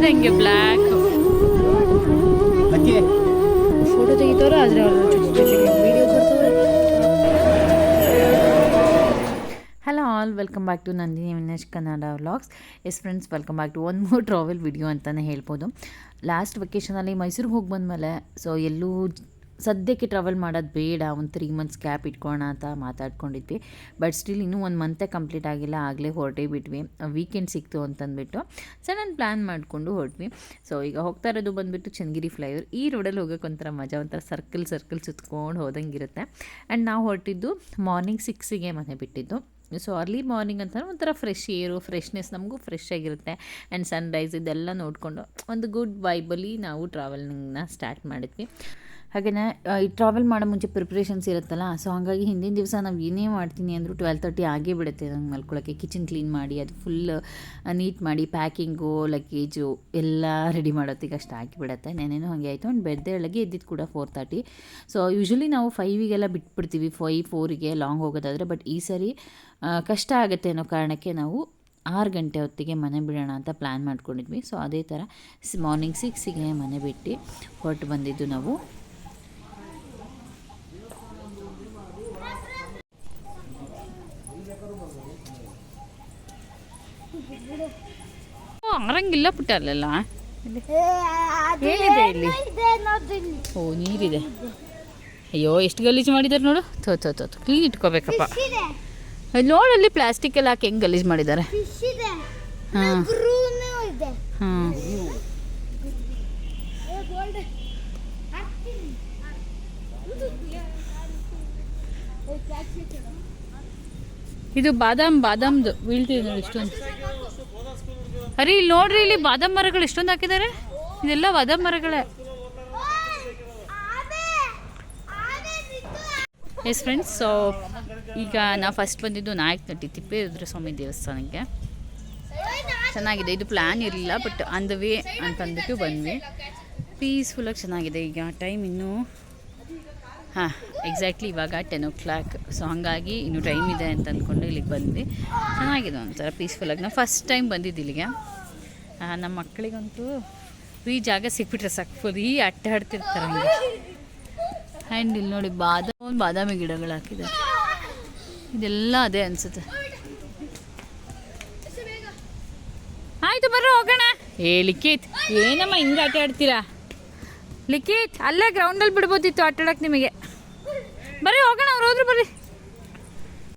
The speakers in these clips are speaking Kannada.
ಇರೋದೇ ಹಿಂಗೆ ಬ್ಲ್ಯಾಕ್ ಫೋಟೋ ತೆಗಿತವ್ರೆ ಆದರೆ ಅವ್ರ video hello all welcome back to Nandini Vinesh Kannada vlogs yes friends welcome back to one more travel video ಅಂತಲೇ ಹೇಳ್ಬೋದು. ಲಾಸ್ಟ್ ವೆಕೇಶನಲ್ಲಿ ಮೈಸೂರಿಗೆ ಹೋಗಿ ಬಂದಮೇಲೆ ಸೊ ಎಲ್ಲೂ ಸದ್ಯಕ್ಕೆ ಟ್ರಾವೆಲ್ ಮಾಡೋದು ಬೇಡ, ಒಂದು ತ್ರೀ ಮಂತ್ಸ್ ಕ್ಯಾಪ್ ಇಟ್ಕೋಣ ಅಂತ ಮಾತಾಡ್ಕೊಂಡಿದ್ವಿ. ಬಟ್ ಸ್ಟಿಲ್ ಇನ್ನೂ ಒಂದು ಮಂತೇ ಕಂಪ್ಲೀಟ್ ಆಗಿಲ್ಲ, ಆಗಲೇ ಹೊರಟೇ ಬಿಟ್ವಿ. ವೀಕೆಂಡ್ ಸಿಕ್ತು ಅಂತಂದ್ಬಿಟ್ಟು. ನಾನು ಪ್ಲ್ಯಾನ್ ಮಾಡಿಕೊಂಡು ಹೊರಟ್ವಿ. ಸೊ ಈಗ ಹೋಗ್ತಾ ಇರೋದು ಬಂದುಬಿಟ್ಟು ಚನ್ನಗಿರಿ ಫ್ಲೈಓವರ್ ಈ ರೋಡಲ್ಲಿ ಹೋಗೋಕೆ ಒಂಥರ ಮಜಾ, ಒಂಥರ ಸರ್ಕಲ್ ಸರ್ಕಲ್ ಸುತ್ಕೊಂಡು ಹೋದಂಗಿರುತ್ತೆ. ಆ್ಯಂಡ್ ನಾವು ಹೊರಟಿದ್ದು ಮಾರ್ನಿಂಗ್ ಸಿಕ್ಸಿಗೆ ಮನೆ ಬಿಟ್ಟಿದ್ದು. ಸೊ ಅರ್ಲಿ ಮಾರ್ನಿಂಗ್ ಅಂತಂದ್ರೆ ಒಂಥರ ಫ್ರೆಶ್ ಏರು ಫ್ರೆಶ್ನೆಸ್ ನಮಗೂ ಫ್ರೆಶ್ ಆಗಿರುತ್ತೆ. ಆ್ಯಂಡ್ ಸನ್ರೈಸ್ ಇದೆಲ್ಲ ನೋಡಿಕೊಂಡು, ಒಂದು ಗುಡ್ ವೈಬಲ್ಲಿ ನಾವು ಟ್ರಾವೆಲಿಂಗ್ನ ಸ್ಟಾರ್ಟ್ ಮಾಡಿದ್ವಿ. ಹಾಗೆಯೇ ಈ ಟ್ರಾವೆಲ್ ಮಾಡೋ ಮುಂಚೆ ಪ್ರಿಪ್ರೇಷನ್ಸ್ ಇರುತ್ತಲ್ಲ ಸೊ ಹಾಗಾಗಿ ಹಿಂದಿನ ದಿವಸ ನಾವು ಏನೇ ಮಾಡ್ತೀನಿ ಅಂದರೂ ಟ್ವೆಲ್ ತರ್ಟಿ ಆಗೇ ಬಿಡುತ್ತೆ ನಂಗೆ ಮಲ್ಕೊಳ್ಳೋಕ್ಕೆ ಕಿಚನ್ ಕ್ಲೀನ್ ಮಾಡಿ, ಅದು ಫುಲ್ ನೀಟ್ ಮಾಡಿ ಪ್ಯಾಕಿಂಗು ಲಗೇಜು ಎಲ್ಲ ರೆಡಿ ಮಾಡೋತ್ತಿಗೆ ಅಷ್ಟು ಆಗಿಬಿಡುತ್ತೆ. ನೆನೇನು ಹಾಗೆ ಆಯಿತು. ಬೆಡ್ದೆ ಒಳಗೆ ಎದ್ದಿದ್ದು ಕೂಡ ಫೋರ್ ತರ್ಟಿ ಸೊ ಯೂಶ್ವಲಿ ನಾವು ಫೈವಿಗೆಲ್ಲ ಬಿಟ್ಬಿಡ್ತೀವಿ ಫೈ ಫೋರಿಗೆ ಲಾಂಗ್ ಹೋಗೋದಾದರೆ. ಬಟ್ ಈ ಸರಿ ಕಷ್ಟ ಆಗುತ್ತೆ ಅನ್ನೋ ಕಾರಣಕ್ಕೆ ನಾವು ಆರು ಗಂಟೆ ಹೊತ್ತಿಗೆ ಮನೆ ಬಿಡೋಣ ಅಂತ ಪ್ಲ್ಯಾನ್ ಮಾಡ್ಕೊಂಡಿದ್ವಿ. ಸೊ ಅದೇ ಥರ ಮಾರ್ನಿಂಗ್ ಸಿಕ್ಸಿಗೆ ಮನೆ ಬಿಟ್ಟು ಹೊರಟು ಬಂದಿದ್ದು ನಾವು. ಅರಂಗಿಲ್ಲ ಪುಟ್ಟ ಅಲ್ಲೆಲ್ಲ. ಏನಿದೆ ಇಲ್ಲಿ? ಓ, ನೀರಿದೆ. ಅಯ್ಯೋ, ಎಷ್ಟು ಗಲೀಜು ಮಾಡಿದ್ದಾರೆ ನೋಡು. ತೋ ತೋ ತೋ ಕ್ಲೀನ್ ಇಟ್ಕೋಬೇಕಪ್ಪ. ನೋಡಲ್ಲಿ ಪ್ಲಾಸ್ಟಿಕ್ ಎಲ್ಲ ಹಾಕಿ ಹೆಂಗೆ ಗಲೀಜು ಮಾಡಿದ್ದಾರೆ. ಹಾಂ. ಹಾಂ. ಇದು ಬಾದಾಮ್, ಬಾದಾಮ್ದು. ಬೀಳ್ತಿದೆ ನೋಡಿ ಇಷ್ಟೊಂದು. ಅರೆ, ಇಲ್ಲಿ ನೋಡ್ರಿ, ಇಲ್ಲಿ ಬಾದಾಮ್ ಮರಗಳು ಎಷ್ಟೊಂದು ಹಾಕಿದ್ದಾರೆ ಇದೆಲ್ಲ ಬಾದಾಮ್ ಮರಗಳೇ. ಎಸ್ ಫ್ರೆಂಡ್ಸ್ ಸೊ ಈಗ ನಾವು ಫಸ್ಟ್ ಬಂದಿದ್ದು ನಾಯಕನಟ್ಟಿ ತಿಪ್ಪೇರುದ್ರ ಸ್ವಾಮಿ ದೇವಸ್ಥಾನಕ್ಕೆ. ಚೆನ್ನಾಗಿದೆ, ಇದು ಪ್ಲ್ಯಾನ್ ಇರಲಿಲ್ಲ ಬಟ್ ಆನ್ ದ ವೇ ಅಂತಂದ್ಬಿಟ್ಟು ಬಂದ್ವಿ. ಪೀಸ್ಫುಲ್ಲಾಗಿ ಚೆನ್ನಾಗಿದೆ, ಈಗ ಟೈಮ್ ಇನ್ನೂ ಹಾಂ ಎಕ್ಸಾಕ್ಟ್ಲಿ ಇವಾಗ ಟೆನ್ ಓ ಕ್ಲಾಕ್ ಸೊ ಹಾಗಾಗಿ ಇನ್ನೂ ಟೈಮ್ ಇದೆ ಅಂತ ಅಂದ್ಕೊಂಡು ಇಲ್ಲಿಗೆ ಬಂದ್ವಿ. ಚೆನ್ನಾಗಿದೆ ಒಂಥರ ಪೀಸ್ಫುಲ್ಲಾಗಿ ನಾವು ಫಸ್ಟ್ ಟೈಮ್ ಬಂದಿದ್ದು ಇಲ್ಲಿಗೆ. ನಮ್ಮ ಮಕ್ಕಳಿಗಂತೂ ಈ ಜಾಗ ಸಿಕ್ಬಿಟ್ರೆ ಸಾಕು. ಫ್ರೀ ಈ ಅಟ್ಟ ಆಡ್ತಿರ್ತಾರೆ ಹಂಗೆ. ಆ್ಯಂಡ್ ಇಲ್ಲಿ ನೋಡಿ ಬಾದಾಮಿ ಬಾದಾಮಿ ಗಿಡಗಳು ಹಾಕಿದ್ದಾರೆ ಇದೆಲ್ಲ ಅದೇ ಅನಿಸುತ್ತೆ. ಆಯಿತು ಬರ್ರಿ, ಹೋಗೋಣ. ಏ, ಲಿಖಿತ್, ಏನಮ್ಮ ಹಿಂಗೆ ಆಟ ಆಡ್ತೀರಾ? ಲಿಖಿತ್, ಅಲ್ಲೇ ಗ್ರೌಂಡಲ್ಲಿ ಬಿಡ್ಬೋದಿತ್ತು ಆಟಾಡೋಕ್ಕೆ ನಿಮಗೆ. ಬರ್ರಿ ಹೋಗೋಣ, ಅವ್ರು ಹೋದ್ರು ಬರ್ರಿ.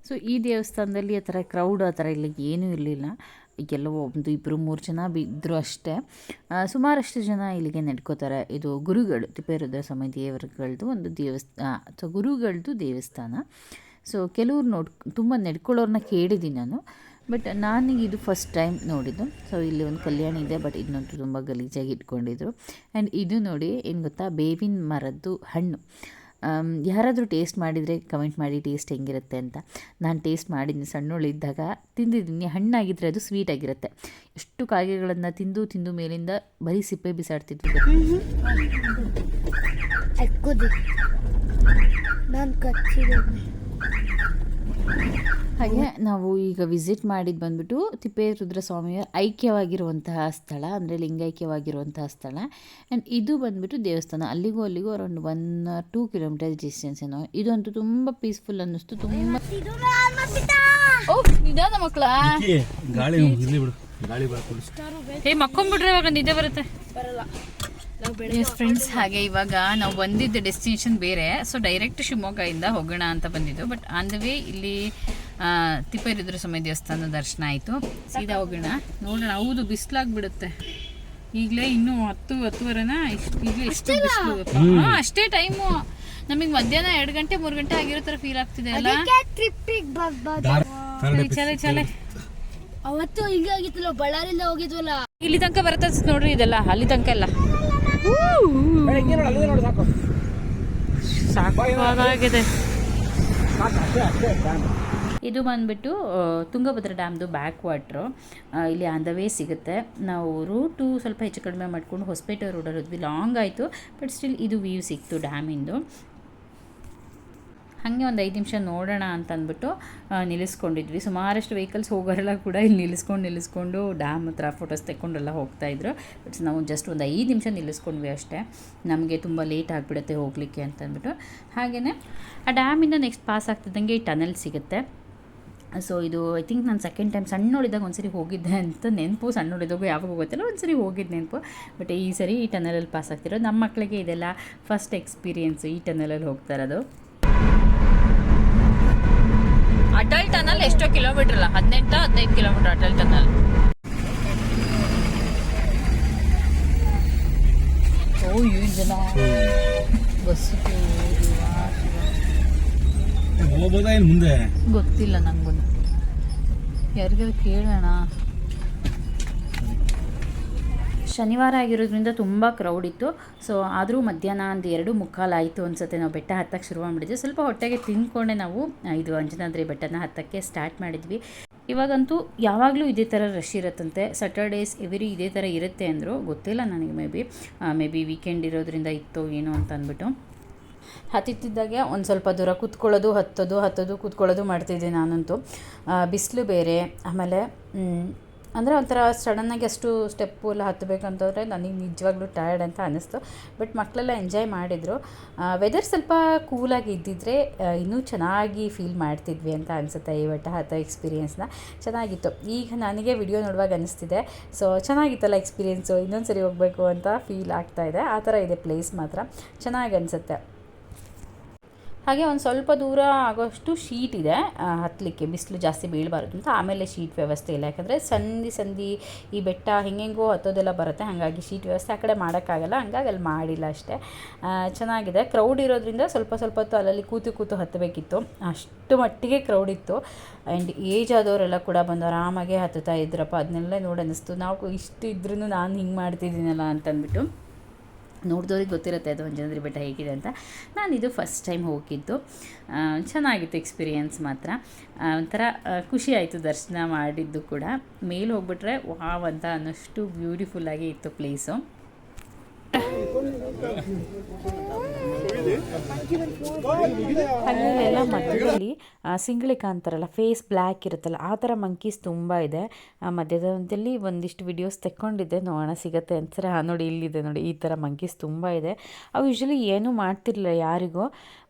ಸೊ ಈ ದೇವಸ್ಥಾನದಲ್ಲಿ ಆ ಥರ ಕ್ರೌಡ್ ಆ ಥರ ಇಲ್ಲ ಏನೂ ಇರಲಿಲ್ಲ. ಎಲ್ಲವೋ ಒಂದು ಇಬ್ಬರು ಮೂರು ಜನ ಬಿದ್ದರು ಅಷ್ಟೇ. ಸುಮಾರಷ್ಟು ಜನ ಇಲ್ಲಿಗೆ ನಡ್ಕೋತಾರೆ. ಇದು ಗುರುಗಳು, ತಿಪ್ಪೇರುದ್ರ ಸ್ವಾಮಿ ದೇವರುಗಳದ್ದು ಒಂದು ದೇವಸ್ಥಾನ ಸೊ ಗುರುಗಳದ್ದು ದೇವಸ್ಥಾನ. ಸೊ ಕೆಲವ್ರು ನೋಡ್, ತುಂಬ ನಡ್ಕೊಳ್ಳೋರನ್ನ ಕೇಳಿದ್ದೀನಿ ನಾನು. ಬಟ್ ನಾನು ಇದು ಫಸ್ಟ್ ಟೈಮ್ ನೋಡಿದ್ದು. ಸೊ ಇಲ್ಲಿ ಒಂದು ಕಲ್ಯಾಣ ಇದೆ ಬಟ್ ಇದನ್ನಂತೂ ತುಂಬ ಗಲೀಜಾಗಿ ಇಟ್ಕೊಂಡಿದ್ರು. ಆ್ಯಂಡ್ ಇದು ನೋಡಿ, ಏನು ಗೊತ್ತಾ? ಬೇವಿನ ಮರದ್ದು ಹಣ್ಣು. ಯಾರಾದರೂ ಟೇಸ್ಟ್ ಮಾಡಿದರೆ ಕಮೆಂಟ್ ಮಾಡಿ ಟೇಸ್ಟ್ ಹೆಂಗಿರುತ್ತೆ ಅಂತ. ನಾನು ಟೇಸ್ಟ್ ಮಾಡಿದ್ದೀನಿ ಇದ್ದಾಗ ತಿಂದಿದ್ದೀನಿ ಹಣ್ಣಾಗಿದ್ದರೆ ಅದು ಸ್ವೀಟ್ ಆಗಿರುತ್ತೆ. ಎಷ್ಟು ಕಾಯಿಗಳನ್ನು ತಿಂದು ತಿಂದು ಮೇಲಿಂದ ಬರೀ ಸಿಪ್ಪೆ ಬಿಸಾಡ್ತಿದ್ವಿ ಎಕ್ಕುದಿ ನಾನು ಹಾಗೆ ನಾವು ಈಗ ವಿಸಿಟ್ ಮಾಡಿದ್ದು ಬಂದ್ಬಿಟ್ಟು ತಿಪ್ಪೇ ರುದ್ರಸ್ವಾಮಿಯ ಐಕ್ಯವಾಗಿರುವಂತಹ ಸ್ಥಳ ಅಂದರೆ ಲಿಂಗೈಕ್ಯವಾಗಿರುವಂತಹ ಸ್ಥಳ. ಆ್ಯಂಡ್ ಇದು ಬಂದ್ಬಿಟ್ಟು ದೇವಸ್ಥಾನ. ಅಲ್ಲಿಗೂ ಅಲ್ಲಿಗೂ around one two kilometre distance ಏನೋ. ಇದಂತೂ ತುಂಬ ಪೀಸ್ಫುಲ್ ಅನ್ನಿಸ್ತು. ತುಂಬ ನಿಧಾನ ಮಕ್ಕಳ. ಗಾಳಿ ಬಿಡು. ಗಾಳಿ ಹೇ ಮಕ್ಕೊಂಬಿಟ್ರೆ ಇವಾಗ ನಿದ್ದೆ ಬರುತ್ತೆ. ಎಸ್ ಫ್ರೆಂಡ್ಸ್ ಹಾಗೆ ಇವಾಗ ನಾವು ಬಂದಿದ್ದ ಡೆಸ್ಟಿನೇಷನ್ ಬೇರೆ. ಸೊ ಡೈರೆಕ್ಟ್ ಶಿವಮೊಗ್ಗದಿಂದ ಹೋಗೋಣ ಅಂತ ಬಂದಿದ್ದು. ಬಟ್ ಆನ್ ದ ವೇ ಇಲ್ಲಿ ತಿಪ್ಪೇರುದ್ರ ಸ್ವಾಮಿ ದೇವಸ್ಥಾನ ದರ್ಶನ ಆಯಿತು. ಸೀದಾ ಹೋಗೋಣ. ನೋಡೋಣ ಹೌದು ಬಿಸಿಲಾಗ್ಬಿಡುತ್ತೆ. ಈಗಲೇ ಇನ್ನೂ ಹತ್ತು ಹತ್ತುವರೆನ? ಈಗಲೇ ಇಷ್ಟು ಬಿಸಿಲು ಹಾಂ ಅಷ್ಟೇ ಟೈಮು ನಮಗೆ ಮಧ್ಯಾಹ್ನ ಎರಡು ಗಂಟೆ ಮೂರು ಗಂಟೆ ಆಗಿರೋ ಥರ ಫೀಲ್ ಆಗ್ತಿದೆ ಅಲ್ಲ? ಟ್ರಿಪ್ಪಿಗೆ ಚಲೇ ಚಲೆ ಚಲೆ. ಆಗಿತ್ತಲ್ಲ ಅವತ್ತು ಹಿಂಗಾಗಿತ್ತಲ್ಲ ಬಳ್ಳಾರಿಂದ ಹೋಗಿದ್ವಲ್ಲ? ಇಲ್ಲಿ ತನಕ ಬರುತ್ತೆ ನೋಡ್ರಿ ಇದೆಲ್ಲ ಅಲ್ಲಿ ತನಕ ಎಲ್ಲ. ಸಾಕಾಗಿದೆ ಇದು ಬಂದ್ಬಿಟ್ಟು ತುಂಗಭದ್ರಾ ಡ್ಯಾಮ್ದು ಬ್ಯಾಕ್ ವಾಟ್ರು ಇಲ್ಲಿ ಆನ್ ದ ವೇ ಸಿಗುತ್ತೆ. ನಾವು ರೂಟು ಸ್ವಲ್ಪ ಹೆಚ್ಚು ಕಡಿಮೆ ಮಾಡಿಕೊಂಡು ಹೊಸಪೇಟೆ ರೋಡಲ್ಲಿ ಹೋದ್ವಿ. ಲಾಂಗ್ ಆಯಿತು ಬಟ್ ಸ್ಟಿಲ್ ಇದು ವ್ಯೂ ಸಿಕ್ತು ಡ್ಯಾಮಿಂದು. ಹಾಗೆ ಒಂದು ಐದು ನಿಮಿಷ ನೋಡೋಣ ಅಂತ ಅಂದ್ಬಿಟ್ಟು ಆ, ನಿಲ್ಲಿಸ್ಕೊಂಡಿದ್ವಿ. ಸುಮಾರಷ್ಟು ವೆಹಿಕಲ್ಸ್ ಹೋಗೋರೆಲ್ಲ ಕೂಡ ಇಲ್ಲಿ ನಿಲ್ಲಿಸ್ಕೊಂಡು ನಿಲ್ಲಿಸ್ಕೊಂಡು ಡ್ಯಾಮ್ ಹತ್ರ ಫೋಟೋಸ್ ತೆಕ್ಕೊಂಡೆಲ್ಲ ಹೋಗ್ತಾಯಿದ್ರು ಬಟ್ ನಾವು ಜಸ್ಟ್ ಒಂದು ಐದು ನಿಮಿಷ ನಿಲ್ಲಿಸ್ಕೊಂಡ್ವಿ ಅಷ್ಟೇ. ನಮಗೆ ತುಂಬ ಲೇಟ್ ಆಗಿಬಿಡುತ್ತೆ ಹೋಗಲಿಕ್ಕೆ ಅಂತಂದ್ಬಿಟ್ಟು ಹಾಗೆಯೇ ಆ ಡ್ಯಾಮಿಂದ ನೆಕ್ಸ್ಟ್ ಪಾಸ್ ಆಗ್ತಿದ್ದಂಗೆ ಈ ಟನಲ್ ಸಿಗುತ್ತೆ. ಸೊ ಇದು ಐ ಥಿಂಕ್ ನಾನು ಸೆಕೆಂಡ್ ಟೈಮ್ ಸಣ್ಣೋಳಿದಾಗ ಒಂದ್ಸರಿ ಹೋಗಿದ್ದೆ ಅಂತ ನೆನಪು. ಸಣ್ಣೋಳಿದಾಗ ಯಾವಾಗ ಗೊತ್ತಿಲ್ಲ ಒಂದ್ಸರಿ ಹೋಗಿದ್ದು ನೆನಪು. ಬಟ್ ಈ ಸರಿ ಈ ಟನಲಲ್ಲಿ ಪಾಸ್ ಆಗ್ತಿರೋದು. ನಮ್ಮ ಮಕ್ಕಳಿಗೆ ಇದೆಲ್ಲ ಫಸ್ಟ್ ಎಕ್ಸ್ಪೀರಿಯೆನ್ಸು ಈ ಟನಲಲ್ಲಿ ಹೋಗ್ತಾ ಇರೋದು. ಅಟಲ್ ಟನಲ್ ಎಷ್ಟೋ ಕಿಲೋಮೀಟರ್ ಅಲ್ಲ. ಹದಿನೆಂಟು ಹದಿನೈದು ಕಿಲೋಮೀಟರ್ ಅಟಲ್ ಟನಲ್ ಓ ಜನ? ಬಸ್ಸು ಮುಂದೆ? ಗೊತ್ತಿಲ್ಲ ನಂಗೂ ಯಾರಿಗಾರು ಕೇಳೋಣ. ಶನಿವಾರ ಆಗಿರೋದ್ರಿಂದ ತುಂಬ ಕ್ರೌಡ್ ಇತ್ತು. ಸೊ ಆದರೂ ಮಧ್ಯಾಹ್ನ ಒಂದು ಎರಡು ಮುಕ್ಕಾಲು ಆಯಿತು ಅನ್ಸುತ್ತೆ. ನಾವು ಬೆಟ್ಟ ಹತ್ತಕ್ಕೆ ಶುರು ಮಾಡಿದ್ವಿ ಸ್ವಲ್ಪ ಹೊಟ್ಟೆಗೆ ತಿಂದ್ಕೊಂಡೆ ನಾವು. ಇದು ಅಂಜನಾದ್ರಿ ಬೆಟ್ಟನ ಹತ್ತಕ್ಕೆ ಸ್ಟಾರ್ಟ್ ಮಾಡಿದ್ವಿ. ಇವಾಗಂತೂ ಯಾವಾಗಲೂ ಇದೇ ಥರ ರಶ್ ಇರುತ್ತಂತೆ. ಸ್ಯಾಟರ್ಡೇಸ್ ಎವ್ರಿ ಇದೇ ಥರ ಇರುತ್ತೆ ಅಂದರು ಗೊತ್ತಿಲ್ಲ ನನಗೆ maybe maybe weekend ಇರೋದ್ರಿಂದ ಇತ್ತು ಏನೋ ಅಂತ ಅಂದ್ಬಿಟ್ಟು. ಹತ್ತಿತ್ತಿದ್ದಾಗೆ ಒಂದು ಸ್ವಲ್ಪ ದೂರ ಕೂತ್ಕೊಳ್ಳೋದು, ಹತ್ತೋದು ಹತ್ತೋದು ಕೂತ್ಕೊಳ್ಳೋದು ಮಾಡ್ತಿದ್ದೆ ನಾನಂತೂ. ಬಿಸಿಲು ಬೇರೆ, ಆಮೇಲೆ ಅಂದರೆ ಒಂಥರ ಸಡನ್ನಾಗಿ ಅಷ್ಟು ಸ್ಟೆಪ್ಪು ಎಲ್ಲ ಹತ್ತಬೇಕಂತಂದರೆ ನನಗೆ ನಿಜವಾಗ್ಲೂ ಟಯರ್ಡ್ ಅಂತ ಅನ್ನಿಸ್ತು ಬಟ್ ಮಕ್ಕಳೆಲ್ಲ ಎಂಜಾಯ್ ಮಾಡಿದರು. ವೆದರ್ ಸ್ವಲ್ಪ ಕೂಲಾಗಿ ಇದ್ದಿದ್ರೆ ಇನ್ನೂ ಚೆನ್ನಾಗಿ ಫೀಲ್ ಮಾಡ್ತಿದ್ವಿ ಅಂತ ಅನಿಸುತ್ತೆ ಈ ಬೆಟ್ಟ ಹತ್ತ ಎಕ್ಸ್ಪೀರಿಯೆನ್ಸ್ನ ಚೆನ್ನಾಗಿತ್ತು. ಈಗ ನನಗೆ ವಿಡಿಯೋ ನೋಡುವಾಗ ಅನಿಸ್ತಿದೆ. ಸೊ ಚೆನ್ನಾಗಿತ್ತಲ್ಲ ಎಕ್ಸ್ಪೀರಿಯೆನ್ಸು ಇನ್ನೊಂದು ಸರಿ ಹೋಗಬೇಕು ಅಂತ ಫೀಲ್ ಆಗ್ತಾ ಇದೆ. ಆ ಥರ ಇದೆ ಪ್ಲೇಸ್ ಮಾತ್ರ. ಚೆನ್ನಾಗಿ ಅನಿಸುತ್ತೆ. ಹಾಗೆ ಒಂದು ಸ್ವಲ್ಪ ದೂರ ಆಗೋಷ್ಟು ಶೀಟ್ ಇದೆ ಹತ್ತಲಿಕ್ಕೆ ಬಿಸಿಲು ಜಾಸ್ತಿ ಬೀಳಬಾರ್ದು ಅಂತ ಆಮೇಲೆ ಶೀಟ್ ವ್ಯವಸ್ಥೆ ಇಲ್ಲ. ಯಾಕಂದರೆ ಸಂಧಿ ಸಂಧಿ ಈ ಬೆಟ್ಟ ಹೆಂಗೆಂಗೋ ಹತ್ತೋದೆಲ್ಲ ಬರುತ್ತೆ. ಹಾಗಾಗಿ ಶೀಟ್ ವ್ಯವಸ್ಥೆ ಆ ಕಡೆ ಮಾಡೋಕ್ಕಾಗಲ್ಲ. ಹಂಗಾಗಿ ಅಲ್ಲಿ ಮಾಡಿಲ್ಲ ಅಷ್ಟೇ. ಚೆನ್ನಾಗಿದೆ. ಕ್ರೌಡ್ ಇರೋದ್ರಿಂದ ಸ್ವಲ್ಪ ಸ್ವಲ್ಪ ಹೊತ್ತು ಅಲ್ಲಲ್ಲಿ ಕೂತು ಕೂತು ಹತ್ತಬೇಕಿತ್ತು. ಅಷ್ಟು ಮಟ್ಟಿಗೆ ಕ್ರೌಡ್ ಇತ್ತು. ಆ್ಯಂಡ್ ಏಜ್ ಆದವರೆಲ್ಲ ಕೂಡ ಬಂದು ಆರಾಮಾಗೆ ಹತ್ತುತ್ತಾ ಇದ್ರಪ್ಪ. ಅದನ್ನೆಲ್ಲ ನೋಡಿ ಅನ್ನಿಸ್ತು ನಾವು ಇಷ್ಟು ಇದ್ರೂ ನಾನು ಹಿಂಗೆ ಮಾಡ್ತಿದ್ದೀನಲ್ಲ ಅಂತಂದ್ಬಿಟ್ಟು. ನೋಡಿದವ್ರಿಗೆ ಗೊತ್ತಿರುತ್ತೆ ಅದು ಅಂಜನಾದ್ರಿ ಬೆಟ್ಟ ಹೇಗಿದೆ ಅಂತ. ನಾನು ಇದು ಫಸ್ಟ್ ಟೈಮ್ ಹೋಗಿದ್ದು. ಚೆನ್ನಾಗಿತ್ತು ಎಕ್ಸ್ಪೀರಿಯೆನ್ಸ್ ಮಾತ್ರ. ಒಂಥರ ಖುಷಿ ಆಯಿತು ದರ್ಶನ ಮಾಡಿದ್ದು ಕೂಡ. ಮೇಲೆ ಹೋಗ್ಬಿಟ್ರೆ ವಾವ್ ಅಂತ ಅನ್ನೋಷ್ಟು ಬ್ಯೂಟಿಫುಲ್ಲಾಗಿ ಇತ್ತು ಪ್ಲೇಸು ಅಲ್ಲೆಲ್ಲ ಮಧ್ಯದಲ್ಲಿ ಸಿಂಗಳಿಕ ಅಂತಾರಲ್ಲ ಫೇಸ್ ಬ್ಲ್ಯಾಕ್ ಇರುತ್ತಲ್ಲ, ಆ ಥರ ಮಂಕೀಸ್ ತುಂಬ ಇದೆ. ಮಧ್ಯದಲ್ಲಿ ಒಂದಿಷ್ಟು ವಿಡಿಯೋಸ್ ತೆಕ್ಕೊಂಡಿದ್ದೆ, ನೋಡೋಣ ಸಿಗತ್ತೆ ಅಂತಾರೆ. ಹಾಂ ನೋಡಿ, ಇಲ್ಲಿದೆ ನೋಡಿ, ಈ ಥರ ಮಂಕೀಸ್ ತುಂಬ ಇದೆ. ಅವು ಯೂಶ್ವಲಿ ಏನೂ ಮಾಡ್ತಿರ್ಲಿಲ್ಲ ಯಾರಿಗೂ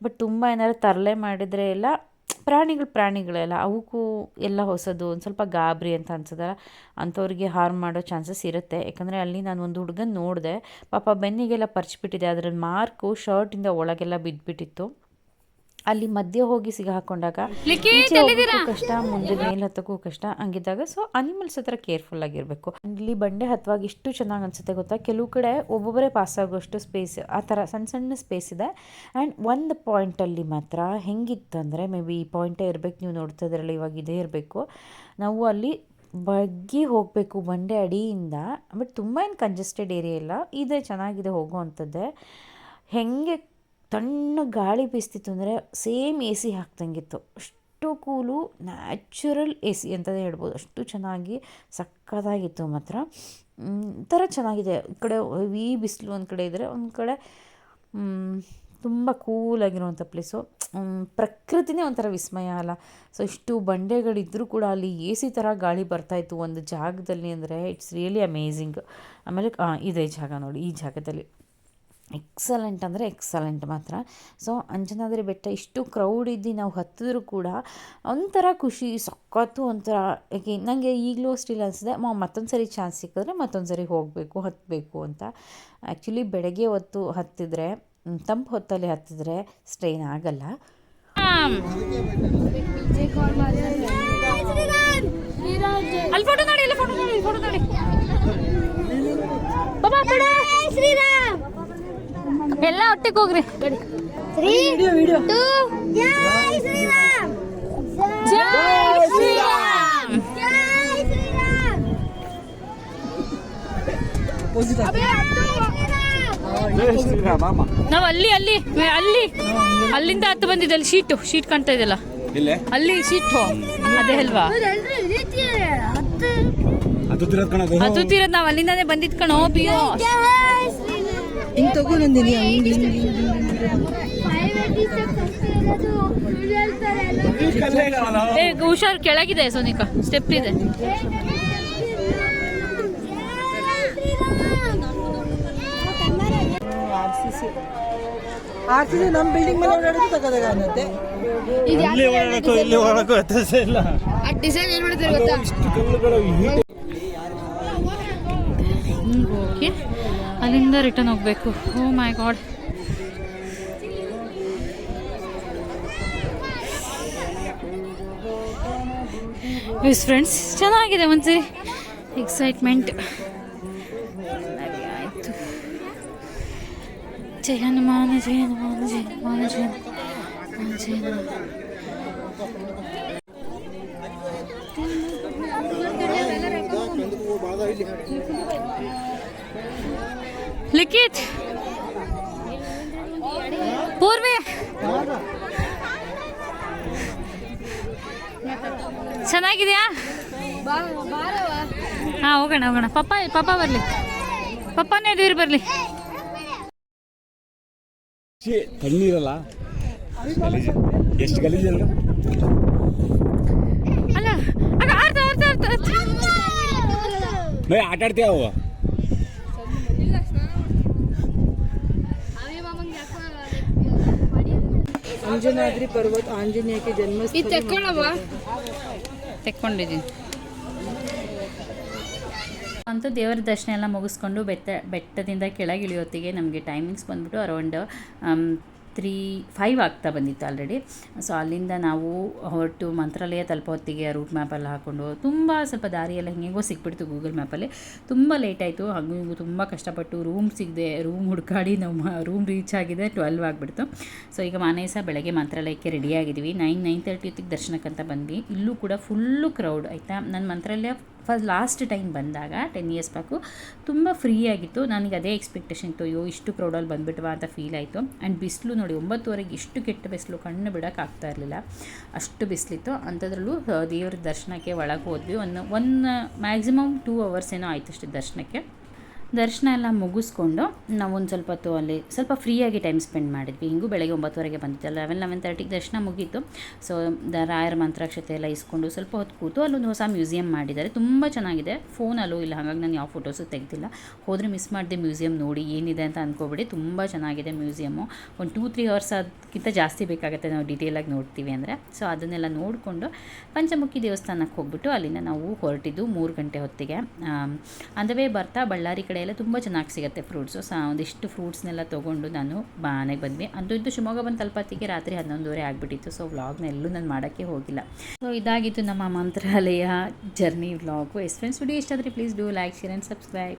ಬಟ್ ತುಂಬ ಏನಾದ್ರು ತರಲೆ ಮಾಡಿದರೆ ಎಲ್ಲ ಪ್ರಾಣಿಗಳು ಪ್ರಾಣಿಗಳೆಲ್ಲ ಅವಕ್ಕೂ ಎಲ್ಲ ಹೊಸದು, ಒಂದು ಸ್ವಲ್ಪ ಗಾಬರಿ ಅಂತ ಅನ್ಸೋದಲ್ಲ, ಅಂಥವ್ರಿಗೆ ಹಾರ್ಮ್ ಮಾಡೋ ಚಾನ್ಸಸ್ ಇರುತ್ತೆ. ಯಾಕಂದರೆ ಅಲ್ಲಿ ನಾನು ಒಂದು ಹುಡುಗನ ನೋಡಿದೆ, ಪಾಪ ಬೆನ್ನಿಗೆಲ್ಲ ಪರ್ಚಿಬಿಟ್ಟಿದೆ ಅದರ ಮಾರ್ಕು ಶರ್ಟಿಂದ ಒಳಗೆಲ್ಲ ಬಿದ್ದುಬಿಟ್ಟಿತ್ತು ಅಲ್ಲಿ ಮಧ್ಯೆ ಹೋಗಿ ಸಿಗ ಹಾಕೊಂಡಾಗ ಹೋಗೋಕ್ಕೂ ಕಷ್ಟ ಮುಂದೆ ಮೇಲ್ ಹತ್ತಕ್ಕೂ ಕಷ್ಟ. ಹಂಗಿದ್ದಾಗ ಸೊ ಅನಿಮಲ್ಸ್ ಹತ್ರ ಕೇರ್ಫುಲ್ ಆಗಿರಬೇಕು. ಇಲ್ಲಿ ಬಂಡೆ ಹತ್ತುವಾಗ ಇಷ್ಟು ಚೆನ್ನಾಗಿ ಅನ್ಸುತ್ತೆ ಗೊತ್ತಾ? ಕೆಲವು ಕಡೆ ಒಬ್ಬೊಬ್ಬರೇ ಪಾಸ್ ಆಗೋಷ್ಟು ಸ್ಪೇಸ್ ಆ ಥರ ಸಣ್ಣ ಸಣ್ಣ ಸ್ಪೇಸ್ ಇದೆ. ಆ್ಯಂಡ್ ಒಂದು ಪಾಯಿಂಟಲ್ಲಿ ಮಾತ್ರ ಹೆಂಗಿತ್ತಂದರೆ ಮೇ ಬಿ ಈ ಪಾಯಿಂಟೇ ಇರಬೇಕು ನೀವು ನೋಡ್ತಾ ಇದ್ರಲ್ಲ ಇವಾಗ ಇದೇ ಇರಬೇಕು. ನಾವು ಅಲ್ಲಿ ಬಗ್ಗಿ ಹೋಗಬೇಕು ಬಂಡೆ ಅಡಿಯಿಂದ ಬಟ್ ತುಂಬ ಏನು ಕಂಜೆಸ್ಟೆಡ್ ಏರಿಯಾ ಇಲ್ಲ. ಇದೆ ಚೆನ್ನಾಗಿದೆ ಹೋಗುವಂಥದ್ದೇ ಹೆಂಗೆ ತಣ್ಣ ಗಾಳಿ ಬೀಸ್ತಿತ್ತು ಅಂದರೆ ಸೇಮ್ ಎ ಸಿ ಹಾಕ್ದಂಗಿತ್ತು. ಅಷ್ಟು ಕೂಲು ನ್ಯಾಚುರಲ್ ಎ ಸಿ ಅಂತಲೇ ಹೇಳ್ಬೋದು. ಅಷ್ಟು ಚೆನ್ನಾಗಿ ಸಕ್ಕತ್ತಾಗಿತ್ತು ಮಾತ್ರ. ಥರ ಚೆನ್ನಾಗಿದೆ. ಈ ಕಡೆ ಈ ಬಿಸಿಲು ಒಂದು ಕಡೆ ಇದ್ದರೆ ಒಂದು ಕಡೆ ತುಂಬ ಕೂಲಾಗಿರುವಂಥ ಪ್ಲೇಸು. ಪ್ರಕೃತಿನೇ ಒಂಥರ ವಿಸ್ಮಯ ಅಲ್ಲ. ಸೊ ಇಷ್ಟು ಬಂಡೆಗಳಿದ್ದರೂ ಕೂಡ ಅಲ್ಲಿ ಎ ಸಿ ಥರ ಗಾಳಿ ಬರ್ತಾಯಿತ್ತು ಒಂದು ಜಾಗದಲ್ಲಿ ಅಂದರೆ ಇಟ್ಸ್ ರಿಯಲಿ ಅಮೇಝಿಂಗ್ ಆಮೇಲೆ ಇದೇ ಜಾಗ ನೋಡಿ, ಈ ಜಾಗದಲ್ಲಿ. ಎಕ್ಸಲೆಂಟ್ ಅಂದರೆ ಎಕ್ಸಲೆಂಟ್ ಮಾತ್ರ. ಸೊ ಅಂಜನಾದ್ರಿ ಬೆಟ್ಟ ಇಷ್ಟು ಕ್ರೌಡ್ ಇದ್ದು ನಾವು ಹತ್ತಿದ್ರೂ ಕೂಡ ಒಂಥರ ಖುಷಿ ಸಖತ್ತು ಒಂಥರ ಯಾಕೆ ನನಗೆ ಈಗಲೂ ಸ್ಟಿಲ್ ಅನಿಸಿದೆ ಮತ್ತೊಂದು ಸರಿ ಚಾನ್ಸ್ ಸಿಕ್ಕಿದ್ರೆ ಮತ್ತೊಂದು ಸರಿ ಹೋಗಬೇಕು ಹತ್ತಬೇಕು ಅಂತ. ಆ್ಯಕ್ಚುಲಿ ಬೆಳಗ್ಗೆ ಹೊತ್ತು ಹತ್ತಿದ್ರೆ ತಂಪು ಹೊತ್ತಲ್ಲಿ ಹತ್ತಿದ್ರೆ ಸ್ಟ್ರೈನ್ ಆಗಲ್ಲ. ಅಲ್ಲಿ ಫೋಟೋ ನೋಡಿ ಅಲ್ಲಿ ಫೋಟೋ ನೋಡಿ ಫೋಟೋ ನೋಡಿ. ಶ್ರೀರಾಮ್. ಎಲ್ಲ ಒಟ್ಟಿಗೆ ಹೋಗ್ರಿ. ನಾವ್ ಅಲ್ಲಿ ಅಲ್ಲಿ ಅಲ್ಲಿ ಅಲ್ಲಿಂದ ಹತ್ತು ಬಂದಿದೆ ಅಲ್ಲಿ ಶೀಟು ಶೀಟ್ ಕಾಣ್ತಾ ಇದೆಯಲ್ಲ? ಇಲ್ಲೇ? ಅಲ್ಲಿ ಶೀಟು ಅದೇ ಅಲ್ವಾ? ಅದು ತಿರೋದ್ ನಾವು ಅಲ್ಲಿಂದಾನೇ ಬಂದಿದ್ ಕಣೋ ಬಿಯೋ. ಹಿಂಗ್ ತಗೊಂಡಿದ್ದೀನಿ ಹುಷಾರ್ ಕೆಳಗಿದೆ ಸೋನಿಕಾ ಸ್ಟೆಪ್ ಇದೆ. R C C. ನಮ್ಮ ಬಿಲ್ಡಿಂಗ್ ಮೇಲೆ ಓಡಾಡೋದು ತಗೋದಾಗತ್ತೆ ಇಲ್ಲಿ ಓಡಾಡಕ್ಕೂ ಇಲ್ಲಿ ಓಡಾಡಕ್ಕೂ ವ್ಯತ್ಯಾಸ ಇಲ್ಲ. ಆ ಡಿಸೈನ್ ಏನ್ ಗೊತ್ತಾ? ಹಿಂಗೆ. ಹೋಗಿ ಅಲ್ಲಿಂದ ರಿಟರ್ನ್ ಹೋಗಬೇಕು. ಓ ಮೈ ಗಾಡ್ ವಿಸ್ ಫ್ರೆಂಡ್ಸ್ ಚೆನ್ನಾಗಿದೆ ಒಂದ್ಸರಿ. ಎಕ್ಸೈಟ್ಮೆಂಟ್ ಆಯಿತು. ಜಯ ಹನುಮಾನ ಜಯ ಹನುಮಾನ ಜಯ ಹನುಮಾನ ಜಯ ಹನುಮಾನ ಜಯ ಹನುಮಾನ. ಲಿಖಿತ್. ಪೂರ್ವಿ. ಚೆನ್ನಾಗಿದೆಯಾ? ಹಾಂ ಹೋಗೋಣ ಹೋಗೋಣ. ಪಪ್ಪ ಪಪ್ಪ ಬರಲಿ. ಪಪ್ಪನೇ ಎದುರು ಬರಲಿ. ತಣ್ಣೀರಲ್ಲ ಎಷ್ಟು ಗಲೀಜ್? ಅಲ್ಲ ಆಟ ಆಡ್ತೀಯ ಅವು ಅಂಜನಾದ್ರಿ ಪರ್ವತ ಆಂಜನೇಯಕ್ಕೆ ಜನ್ಮ ಇದು ತೆಕ್ಕೊಳ್ಳವ ತೆಕ್ಕೊಂಡಿದ್ದೀನಿ. ಅಂತೂ ದೇವರ ದರ್ಶನ ಎಲ್ಲ ಮುಗಿಸ್ಕೊಂಡು ಬೆಟ್ಟ ಬೆಟ್ಟದಿಂದ ಕೆಳಗೆ ಇಳಿಯೋತ್ತಿಗೆ ನಮಗೆ ಟೈಮಿಂಗ್ಸ್ ಬಂದ್ಬಿಟ್ಟು ಅರೌಂಡ್ ತ್ರೀ ಫೈವ್ ಆಗ್ತಾ ಬಂದಿತ್ತು ಆಲ್ರೆಡಿ ಸೊ ಅಲ್ಲಿಂದ ನಾವು ಹೊರಟು ಮಂತ್ರಾಲಯ ತಲುಪೋ ಹೊತ್ತಿಗೆ ರೂಟ್ ಮ್ಯಾಪಲ್ಲಿ ಹಾಕ್ಕೊಂಡು ತುಂಬ ಸ್ವಲ್ಪ ದಾರಿಯೆಲ್ಲ ಹೆಂಗೆಂಗೋ ಸಿಕ್ಬಿಡ್ತು ಗೂಗಲ್ ಮ್ಯಾಪಲ್ಲಿ ತುಂಬ ಲೇಟ್ ಆಯಿತು. ಹಾಗೂ ಹಿಂಗೂ ತುಂಬ ಕಷ್ಟಪಟ್ಟು ರೂಮ್ ಸಿಗದೆ ರೂಮ್ ಹುಡುಕಾಡಿ ನಮ್ಮ ರೂಮ್ ರೀಚ್ ಆಗಿದೆ. ಟ್ವೆಲ್ವ್ ಆಗಿಬಿಡ್ತು. ಸೊ ಈಗ ಮನೆ ಸಹ ಬೆಳಗ್ಗೆ ಮಂತ್ರಾಲಯಕ್ಕೆ ರೆಡಿಯಾಗಿದ್ದೀವಿ ನೈನ್ ನೈನ್ ತರ್ಟಿ ಹೊತ್ತಿಗೆ ದರ್ಶನಕ್ಕಂತ ಬಂದ್ವಿ. ಇಲ್ಲೂ ಕೂಡ ಫುಲ್ಲು ಕ್ರೌಡ್ ಆಯಿತಾ? ನನ್ನ ಮಂತ್ರಾಲಯ ಫಸ್ಟ್ ಲಾಸ್ಟ್ ಟೈಮ್ ಬಂದಾಗ ಟೆನ್ ಇಯರ್ಸ್ ಬ್ಯಾಕು ತುಂಬ ಫ್ರೀ ಆಗಿತ್ತು. ನನಗೆ ಅದೇ ಎಕ್ಸ್ಪೆಕ್ಟೇಷನ್ ಇತ್ತು. ಅಯ್ಯೋ, ಇಷ್ಟು ಕ್ರೌಡಲ್ಲಿ ಬಂದುಬಿಟ್ವಾ ಅಂತ ಫೀಲ್ ಆಯಿತು. ಆ್ಯಂಡ್ ಬಿಸಿಲು ನೋಡಿ, ಒಂಬತ್ತುವರೆಗೆ ಎಷ್ಟು ಕೆಟ್ಟ ಬಿಸಿಲು ಕಣ್ಣು ಬಿಡೋಕ್ಕಾಗ್ತಾ ಇರಲಿಲ್ಲ. ಅಷ್ಟು ಬಿಸಿಲಿತ್ತು. ಅಂಥದ್ರಲ್ಲೂ, ದೇವ್ರ ದರ್ಶನಕ್ಕೆ ಒಳಗೆ ಹೋದ್ವಿ. ಒಂದು ಒನ್ ಮ್ಯಾಕ್ಸಿಮಮ್ ಟೂ ಅವರ್ಸ್ ಏನೋ ಆಯಿತು ಅಷ್ಟೇ ದರ್ಶನಕ್ಕೆ. ದರ್ಶನ ಎಲ್ಲ ಮುಗಿಸ್ಕೊಂಡು ನಾವು ಒಂದು ಸ್ವಲ್ಪ ಹೊತ್ತು ಅಲ್ಲಿ ಸ್ವಲ್ಪ ಫ್ರೀಯಾಗಿ ಟೈಮ್ ಸ್ಪೆಂಡ್ ಮಾಡಿದ್ವಿ. ಹಿಂಗೂ ಬೆಳಗ್ಗೆ ಒಂಬತ್ತುವರೆಗೆ ಬಂದಿತ್ತು ಲೆವೆನ್ ಲೆವೆನ್ ತರ್ಟಿಗೆ ದರ್ಶನ ಮುಗೀತು. ಸೊ ದ ರಾಯರ ಮಂತ್ರಾಕ್ಷತೆ ಎಲ್ಲ ಇಸ್ಕೊಂಡು ಸ್ವಲ್ಪ ಹೊತ್ತು ಕೂತು ಅಲ್ಲೊಂದು ಹೊಸ ಮ್ಯೂಸಿಯಂ ಮಾಡಿದ್ದಾರೆ. ತುಂಬ ಚೆನ್ನಾಗಿದೆ. ಫೋನಲ್ಲೂ ಇಲ್ಲ, ಹಾಗಾಗಿ ನಾನು ಯಾವ ಫೋಟೋಸು ತೆಗೆದಿಲ್ಲ. ಹೋದರೆ ಮಿಸ್ ಮಾಡಿದೆ ಮ್ಯೂಸಿಯಂ ನೋಡಿ ಏನಿದೆ ಅಂತ ಅಂದ್ಕೋಬಿಡಿ ತುಂಬ ಚೆನ್ನಾಗಿದೆ ಮ್ಯೂಸಿಯಮ್ಮು ಒಂದು ಟೂ ತ್ರೀ ಅವರ್ಸ್ ಅದಕ್ಕಿಂತ ಜಾಸ್ತಿ ಬೇಕಾಗುತ್ತೆ ನಾವು ಡೀಟೇಲಾಗಿ ನೋಡ್ತೀವಿ ಅಂದರೆ. ಸೊ ಅದನ್ನೆಲ್ಲ ನೋಡಿಕೊಂಡು ಪಂಚಮುಖಿ ದೇವಸ್ಥಾನಕ್ಕೆ ಹೋಗ್ಬಿಟ್ಟು ಅಲ್ಲಿಂದ ನಾವು ಹೊರಟಿದ್ದು ಮೂರು ಗಂಟೆ ಹೊತ್ತಿಗೆ. ಅಂದವೇ ಬರ್ತಾ ಬಳ್ಳಾರಿ ಕಡೆ ಎಲ್ಲ ತುಂಬ ಚೆನ್ನಾಗಿ ಸಿಗುತ್ತೆ ಫ್ರೂಟ್ಸು ಸ ಒಂದಿಷ್ಟು ಫ್ರೂಟ್ಸ್ನೆಲ್ಲ ತೊಗೊಂಡು ನಾನು ಮನೆಗೆ ಬಂದ್ವಿ. ಅಂತೂ ಇದ್ದು ಶಿವಮೊಗ್ಗ ಬಂದು ತಲುಪತ್ತಿಗೆ ರಾತ್ರಿ ಹನ್ನೊಂದುವರೆ ಆಗಿಬಿಟ್ಟಿತ್ತು. ಸೊ ವ್ಲಾಗ್ನ ಎಲ್ಲೂ ನಾನು ಮಾಡೋಕ್ಕೆ ಹೋಗಿಲ್ಲ. ಸೊ ಇದಾಗಿತ್ತು ನಮ್ಮ Mantralaya journey vlog. Yes friends video ಇಷ್ಟ ಆದರೆ please do like share and subscribe